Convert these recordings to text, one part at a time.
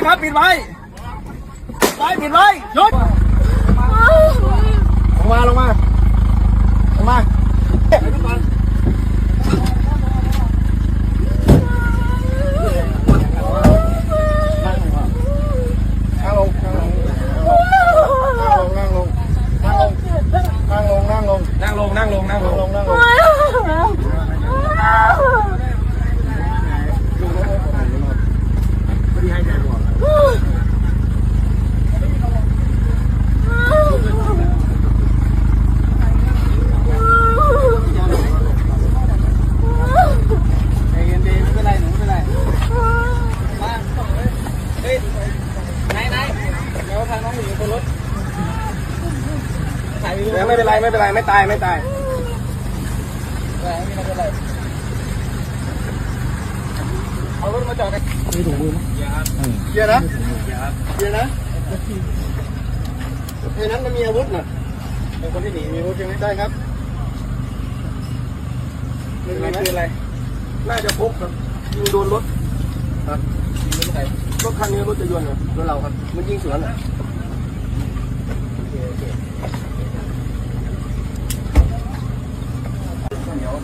ดไว้ไว้ปิดไว้หยุดลงมาลงมา ไม่เป็นไรไม่เป็นไรไม่ตายไม่ตายไม่เป็นไรเอารถมาจอดกันมีถุงมือไหมเยอะนะเยอะนะไอ้นั้นมันมีอาวุธน่ะเป็นคนที่หนีมีอาวุธใช่ไหมได้ครับไม่เป็นไรไม่เป็นไร น่าจะพกครับยิงโดนรถครับยิงไม่ใช่รถคันนี้รถจะยนต์เหรอรถเราครับ มันยิงสวนอะโอเคโอเค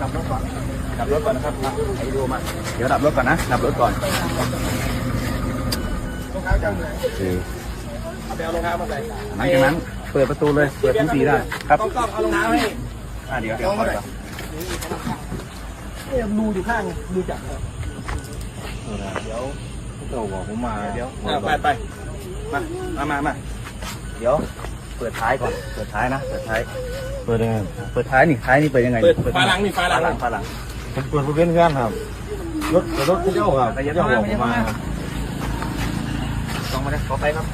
ดี๋ยวดับรถก่อน ดับรถก่อนนะครับมาไอ้ดูมา เดี๋ยวดับรถก่อนนะ ดับรถก่อนรองเท้าเจ้าอยู่ไหนเอาไปเอารองเท้ามาใส่หลังจากนั้นเปิดประตูเลย เปิดทั้งสี่ได้านครับต้องต้องเอารองเท้าให้อะเดี๋ยวเดี๋ยวขอก่อนเนี่ยรูอยู่ข้างรูจับครับเดี๋ยวเจ้าบอกผมมา เดี๋ยวอะไปไปมามา มามาเดี๋ยว เปิดท้ายก่อน เปิดท้ายนะ เปิดท้าย เปิดยังไงเปิดท้ายนี่ท้ายนี่เปิดยังไงเปิดยังไงฝาหลังนี่ฝาหลัง ฝาหลังฝาหลังผมเปิดผู้เป็นเพื่อนครับรถรถที่เจ้าครับไปเย็นเจ้ามาบอกไปผเย็นมมามาต้องมาเลยขอไฟครับ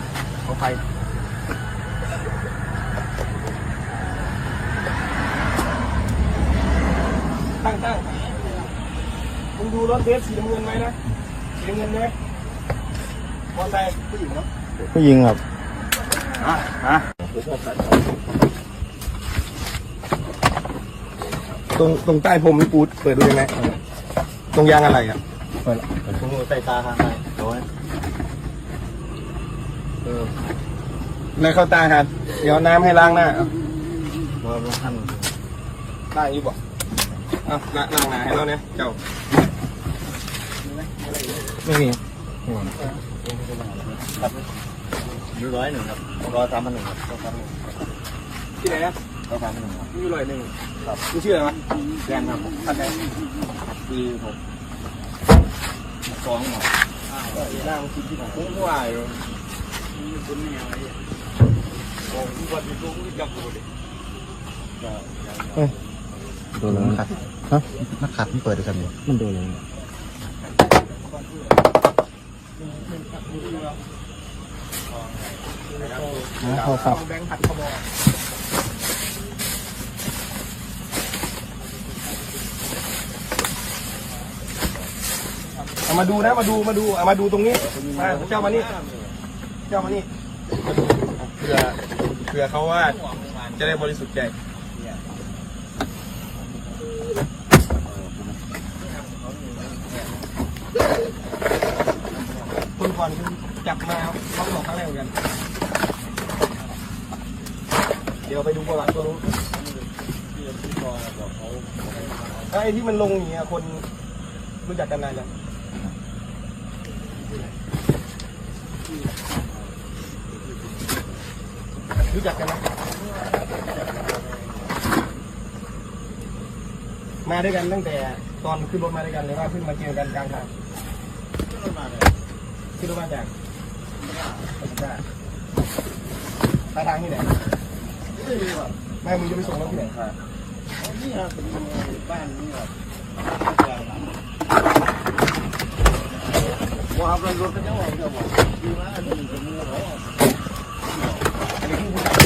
ขอไฟตั้งตั้งมึงดูรถเบสสีน้ำเงินไหมนะสีน้ำเงินไหมมอเตอร์ไซค์ผู้หญิงเนาะผู้หญิงครับอะอะ ตรงตรงใต้ผมมีปูดเปิดดูยังไงตรงยางอะไรอะเปิดเปิดผู้ใส่ตาทางไหนโดยในเข้าตาครับเดี๋ยวน้ำให้ล้างหน้าเอาว่าว่าท่านล้างอยู่บ่เอาล้างล้างหน้าให้เราเนี่ยเจ้าไม่มี ยูร้อยหนึ่งครับร้อยสามพันหนึ่งครับร้อยสามพันหนึ่งที่ไหนนะร้อยสามพันหนึ่งครับมีอยู่ร้อยหนึ่งครับมีชื่ออะไรวะแกนครับผมท่านไหนปีผมสองครับหน้ามันคิดที่ไหนผมว่าอยู่โดนแล้วขัดฮะนักขัดมันเปิดได้ครับเนี่ยมันโดนแล้ว นะโทรศัพท์แบงค์ผัดขบอเอามาดูนะมาดูมาดูเอามาดูตรงนี้มาเจ้ามานี่เจ้ามานี่เผื่อเผื่อเขาว่าจะได้บริสุทธิ์ใจ ก่อนคือจับมาเขาบอกครั้งแรกเหมือนกัน เดี๋ยวไปดูประวัติก็รู้ไอ้ที่มันลงอย่างเงี้ยคนรู้จักกันนานยังรู้จักกันไหมมาด้วยกันตั้งแต่ตอนขึ้นรถมาด้วยกันหรือว่าขึ้นมาเจอกันกลางทางขึ้นรถมา ที่รู้มาจากไปทางที่ไหนไม่มึงจะไปส่งรถที่ไหนครับนี่ครับบ้านนี่ครับว่าเรับรถก็จะออกจะบอกดีมากเลยจะมือเขาอันนี้คือ